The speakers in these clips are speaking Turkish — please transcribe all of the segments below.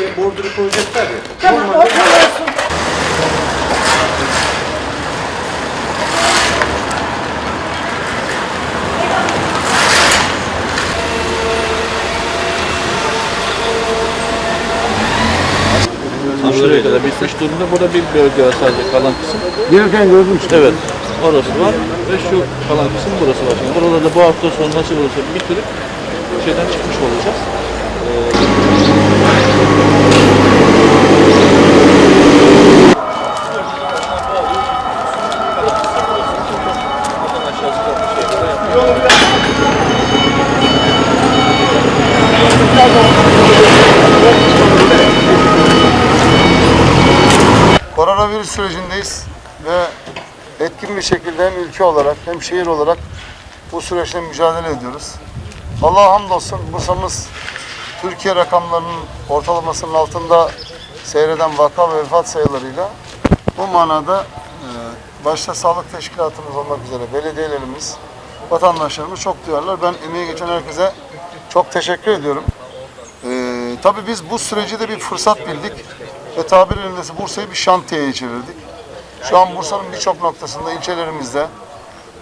bordürü koyacaklar ya. Tamam o olsun. Tam şuraya kadar bitmiş durumda. Burada bir bölge var sadece kalan kısım. Gelirken gördüm işte. Evet. Orası var ve şu kalan kısım burası var. Şimdi buralarda bu hafta sonu nasıl olursa bitirip şeyden çıkmış olacağız. Koronavirüs sürecindeyiz ve etkin bir şekilde hem ülke olarak hem şehir olarak bu süreçle mücadele ediyoruz. Allah'a hamdolsun Bursa'mız Türkiye rakamlarının ortalamasının altında seyreden vaka ve vefat sayılarıyla bu manada e, başta sağlık teşkilatımız olmak üzere belediyelerimiz, vatandaşlarımız çok duyarlar. Ben emeği geçen herkese çok teşekkür ediyorum. Ee, tabii biz bu süreci de bir fırsat bildik ve tabir elindeyse Bursa'yı bir şantiyeye çevirdik. Şu an Bursa'nın birçok noktasında, ilçelerimizde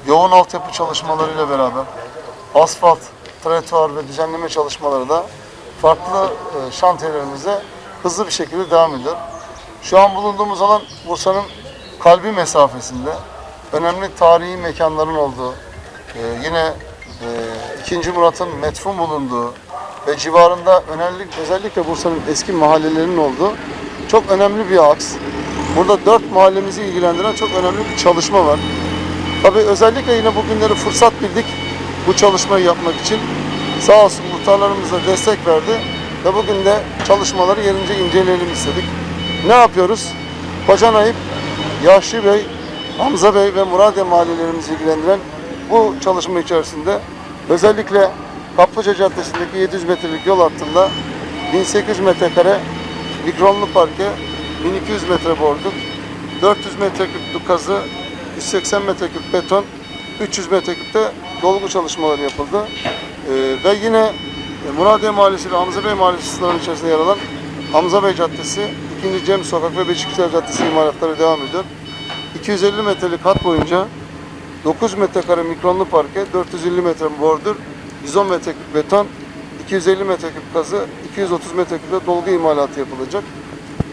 yoğun altyapı çalışmalarıyla beraber asfalt, tretuar ve düzenleme çalışmaları da farklı e, şantiyelerimizde hızlı bir şekilde devam ediyor. Şu an bulunduğumuz alan Bursa'nın kalbi mesafesinde önemli tarihi mekanların olduğu, e, yine e, 2. Murat'ın metfun bulunduğu ve civarında önemli, özellikle Bursa'nın eski mahallelerinin olduğu çok önemli bir aks. Burada dört mahallemizi ilgilendiren çok önemli bir çalışma var. Tabii özellikle yine bugünleri fırsat bildik bu çalışmayı yapmak için. Sağ olsun muhtarlarımız da destek verdi ve bugün de çalışmaları yerince inceleyelim istedik. Ne yapıyoruz? Kocanayip, Yaşlı Bey, Hamza Bey ve Muradiye mahallelerimizi ilgilendiren bu çalışma içerisinde özellikle Kaplıca Caddesi'ndeki 700 metrelik yol hattında 1800 metrekare mikronlu parke, 1200 metre bordür, 400 metreküp kazı, 180 metreküp beton, 300 metreküpte dolgu çalışmaları yapıldı. Ee, ve yine e, Muradiye Mahallesi ile Hamza Bey Mahallesi sınırının içerisinde yer alan Hamza Bey Caddesi, 2. Cem Sokak ve Beşiktaş Caddesi imalatları devam ediyor. 250 metrelik hat boyunca 9 metrekare mikronlu parke, 450 metre bordür, 110 metreküp beton, 250 metreküp kazı, 230 metreküp de dolgu imalatı yapılacak.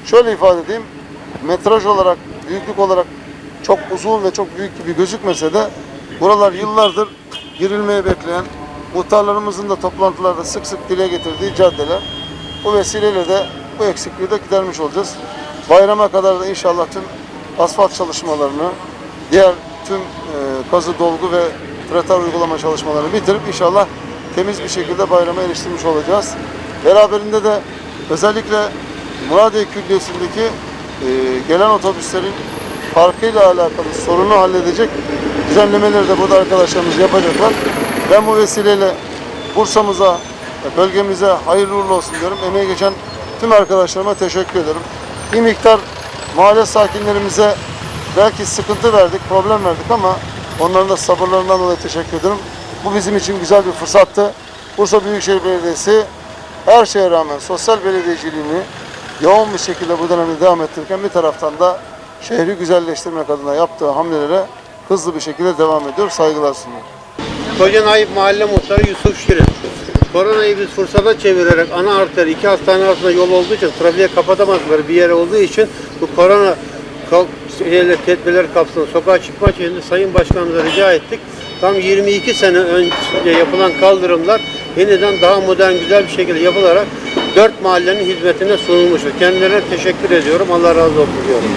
Şöyle ifade edeyim, metraj olarak, büyüklük olarak çok uzun ve çok büyük gibi gözükmese de buralar yıllardır girilmeye bekleyen, muhtarlarımızın da toplantılarda sık sık dile getirdiği caddeler. Bu vesileyle de bu eksikliği de gidermiş olacağız. Bayrama kadar da inşallah tüm asfalt çalışmalarını, diğer tüm e, kazı dolgu ve tratar uygulama çalışmalarını bitirip inşallah temiz bir şekilde bayrama eriştirmiş olacağız. Beraberinde de özellikle Muradiye Külliyesi'ndeki e, gelen otobüslerin parkıyla alakalı sorunu halledecek düzenlemeleri de burada arkadaşlarımız yapacaklar. Ben bu vesileyle Bursa'mıza, bölgemize hayırlı uğurlu olsun diyorum. Emeği geçen tüm arkadaşlarıma teşekkür ederim. Bir miktar mahalle sakinlerimize belki sıkıntı verdik, problem verdik ama onların da sabırlarından dolayı teşekkür ederim. Bu bizim için güzel bir fırsattı. Bursa Büyükşehir Belediyesi her şeye rağmen sosyal belediyeciliğini yoğun bir şekilde bu dönemde devam ettirirken bir taraftan da şehri güzelleştirmek adına yaptığı hamlelere hızlı bir şekilde devam ediyor. Saygılar sunuyorum. Kocanayip Mahalle Muhtarı Yusuf Şirin. Koronayı biz fırsata çevirerek ana arter iki hastane arasında yol olduğu için trafiğe kapatamadıkları bir yer olduğu için bu korona tedbirler kapsamında sokağa çıkma için Sayın Başkanımıza rica ettik. Tam 22 sene önce yapılan kaldırımlar yeniden daha modern güzel bir şekilde yapılarak dört mahallenin hizmetine sunulmuştur. Kendilerine teşekkür ediyorum. Allah razı olsun diyorum.